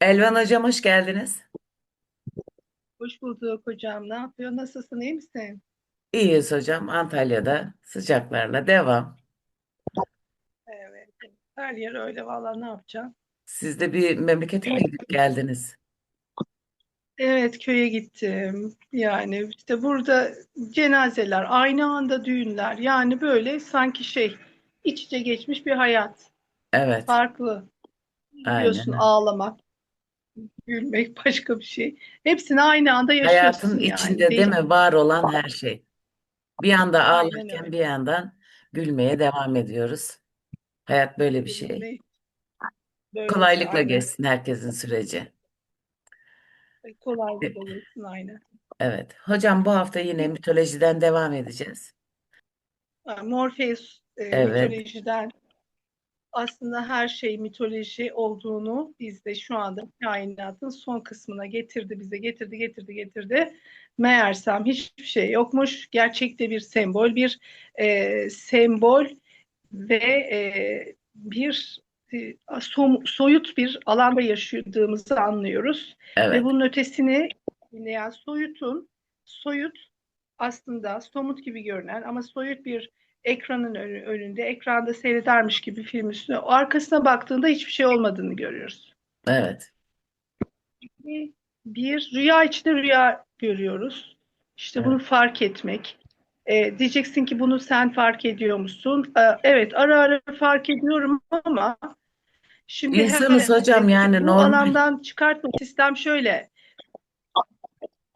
Elvan Hocam hoş geldiniz. Hoş bulduk hocam. Ne yapıyor? Nasılsın? iyi misin? İyiyiz hocam. Antalya'da sıcaklarla devam. Evet. Her yer öyle. Vallahi ne yapacağım? Siz de bir memlekete mi gidip geldiniz? Evet, köye gittim. Yani işte burada cenazeler, aynı anda düğünler. Yani böyle sanki şey iç içe geçmiş bir hayat. Evet, Farklı. Biliyorsun aynen. ağlamak, gülmek başka bir şey. Hepsini aynı anda Hayatın yaşıyorsun yani. içinde değil mi var olan her şey. Bir Aynen ağlarken öyle. bir yandan gülmeye devam ediyoruz. Hayat böyle bir şey. Böyle bir şey. Kolaylıkla Aynen. geçsin herkesin süreci. Kolaylıkla geçsin aynen. Evet. Hocam bu hafta yine mitolojiden devam edeceğiz. Morpheus e, Evet, mitolojiden aslında her şey mitoloji olduğunu biz de şu anda kainatın son kısmına getirdi bize getirdi getirdi getirdi. Meğersem hiçbir şey yokmuş. Gerçekte bir sembol, bir e, sembol ve e, bir e, som- soyut bir alanda yaşadığımızı anlıyoruz. Ve evet, bunun ötesini yani soyutun soyut aslında somut gibi görünen ama soyut bir ekranın önü- önünde ekranda seyredermiş gibi film üstüne o arkasına baktığında hiçbir şey olmadığını görüyoruz. evet, Bir, rüya içinde rüya görüyoruz. İşte bunu evet. fark etmek. Ee, diyeceksin ki bunu sen fark ediyor musun? Ee, evet ara ara fark ediyorum ama şimdi İnsanız hemen hocam yani bu normal. alandan çıkartma sistem şöyle.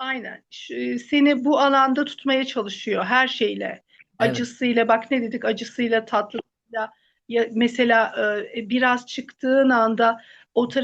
Aynen. Şu- Seni bu alanda tutmaya çalışıyor her şeyle. Acısıyla bak ne dedik acısıyla tatlısıyla ya mesela e, biraz çıktığın anda o